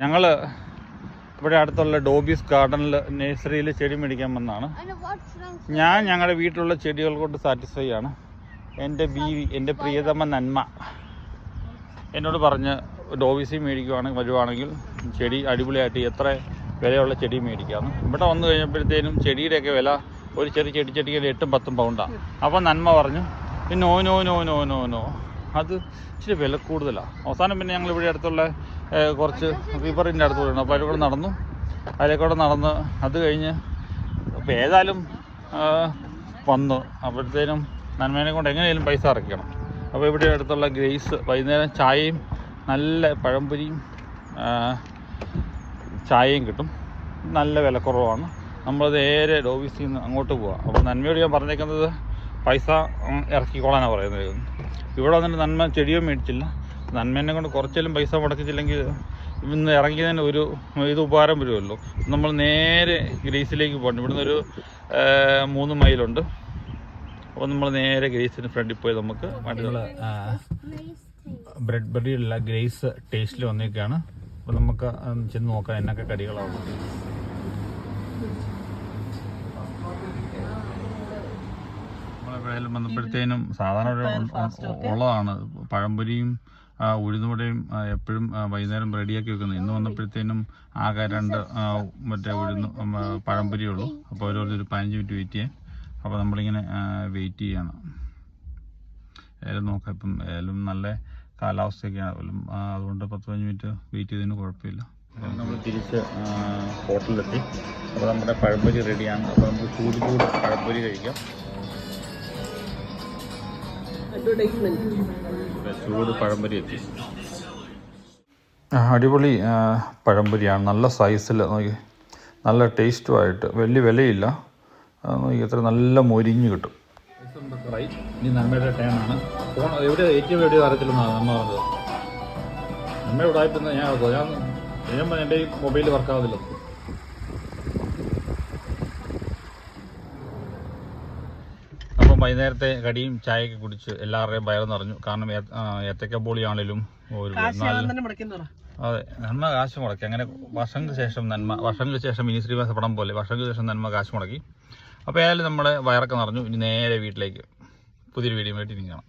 ഞങ്ങൾ ഇവിടെ അടുത്തുള്ള ഡോബീസ് ഗാർഡനിൽ നഴ്സറിയിൽ ചെടി മേടിക്കാൻ wrong? ഞാൻ ഞങ്ങളുടെ വീട്ടിലുള്ള ചെടികൾ കൊണ്ട് സാറ്റിസ്ഫൈ ആണ്. എന്റെ ബീവി എന്റെ പ്രിയതമ നന്മ എന്നോട് പറഞ്ഞ് ഡോബീസി മേടിക്കുവാണെങ്കിൽ വരുവാണെങ്കിൽ ചെടി അടിപൊളിയായിട്ട് എത്ര വിലയുള്ള ചെടി മേടിക്കാം. ഇവിടെ വന്നു കഴിഞ്ഞപ്പോഴത്തേനും ചെടിയുടെയൊക്കെ വില ഒരു ചെറിയ ചെടി ചെടിക്ക് എട്ടും പത്തും പൗണ്ടാണ് അപ്പോൾ നന്മ പറഞ്ഞു no no no no no no അത് ഇച്ചിരി വില കൂടുതലാണ് അവസാനം പിന്നെ ഞങ്ങൾ ഇവിടെ അടുത്തുള്ള കുറച്ച് റിവറിന്റെ അടുത്ത് പോയിരുന്നു. അപ്പോൾ അതിലൂടെ നടന്നു. അതിലേക്കൂടെ നടന്ന് അത് കഴിഞ്ഞ് അപ്പോൾ ഏതായാലും വന്നു. അപ്പോഴത്തേനും നന്മേനെ കൊണ്ട് എങ്ങനെയാലും പൈസ അടയ്ക്കണം. അപ്പോൾ ഇവിടെ അടുത്തുള്ള ഗ്രേസ് വൈകുന്നേരം ചായയും നല്ല പഴംപൊരിയും ചായയും കിട്ടും. നല്ല വിലക്കുറവാണ്. നമ്മൾ നേരെ ഡോബീസിൽ നിന്ന് അങ്ങോട്ട് പോവാം. അപ്പോൾ നന്മയോട് ഞാൻ പറഞ്ഞേക്കുന്നത് പൈസ ഇറക്കിക്കോളാനാണ് പറയുന്നത്. ഇവിടെ വന്നിട്ട് നന്മ ചെടിയോ മേടിച്ചില്ല. നന്മേനെ കൊണ്ട് കുറച്ചെങ്കിലും പൈസ മുടക്കിച്ചില്ലെങ്കിൽ ഇന്ന് ഇറങ്ങിയതിന് ഒരു ഇത് ഉപകാരം വരുമല്ലോ. നമ്മൾ നേരെ ഗ്രീസിലേക്ക് പോകണം. ഇവിടുന്ന് ഒരു മൂന്ന് മൈലുണ്ട്. അപ്പോൾ നമ്മൾ നേരെ ഗ്രേസിന് ഫ്രണ്ടിൽ പോയി നമുക്ക് ബ്രെഡ് ബെറിയുള്ള ഗ്രേസ് ടേസ്റ്റിൽ വന്നേക്കാണ്. അപ്പോൾ നമുക്ക് ചെന്ന് നോക്കാം എന്നൊക്കെ കടികളാണ്. നമ്മളെപ്പോഴായാലും വന്നപ്പോഴത്തേനും സാധാരണ ഒരു ഉള്ളതാണ്. പഴംപൊരിയും ഉഴുന്നുവടയും എപ്പോഴും വൈകുന്നേരം റെഡിയാക്കി വെക്കുന്നത്. ഇന്ന് വന്നപ്പോഴത്തേനും ആകെ രണ്ട് മറ്റേ ഉഴുന്ന് പഴംപൊരിയുള്ളൂ. അപ്പോൾ ഒരു ഒരു പതിനഞ്ച് മിനിറ്റ് വെയിറ്റ് ചെയ്യാൻ അപ്പോൾ നമ്മളിങ്ങനെ വെയിറ്റ് ചെയ്യണം. ഏതായാലും നോക്കാം. ഇപ്പം ഏതായാലും നല്ല കാലാവസ്ഥയൊക്കെയാണ്. അതുകൊണ്ട് പത്ത് പതിനഞ്ച് മിനിറ്റ് വെയിറ്റ് ചെയ്തതിന് കുഴപ്പമില്ല. നമ്മൾ തിരിച്ച് ഹോട്ടലിലെത്തി. അപ്പോൾ നമ്മുടെ പഴംപൊരി റെഡിയാണ് അപ്പോൾ നമുക്ക് ചൂട് ചൂട് പഴംപൊരി കഴിക്കാം. ചൂട് പഴംപൊരി എത്തി. അടിപൊളി ആ, പഴംപൊരിയാണ്. നല്ല സൈസിൽ നോക്കി. നല്ല ടേസ്റ്റുമായിട്ട് വലിയ വിലയില്ല. നോക്കി എത്ര നല്ല മൊരിഞ്ഞ് കിട്ടും. ഇനി ടേണാണ് എവിടെ ഏറ്റവും എവിടെയോ അറിയത്തില്ലെന്നാണ് നമ്മ പറഞ്ഞത്. നമ്മ ഇവിടെ ആയിട്ട് ഞാൻ. ഞാൻ എന്റെ ഈ മൊബൈൽ വർക്കാവുന്നില്ല വൈകുന്നേരത്തെ കടിയും ചായയൊക്കെ കുടിച്ച് എല്ലാവരുടെയും വയറ് നിറഞ്ഞു. കാരണം ഏത്തക്ക ബോളിയാണേലും ഒരു അതെ നന്മ കാശ് മുടക്കി. അങ്ങനെ വർഷങ്ങൾക്ക് ശേഷം നന്മ വർഷങ്ങൾക്ക് ശേഷം ഇനി ശ്രീവാസ പടം പോലെ വർഷങ്ങൾക്ക് ശേഷം നന്മ കാശ് മുടക്കി. അപ്പോൾ ഏതായാലും നമ്മുടെ വയറൊക്കെ നിറഞ്ഞു. ഇനി നേരെ വീട്ടിലേക്ക് പുതിയൊരു വീഡിയോ ആയിട്ട് ഇനി കാണാം.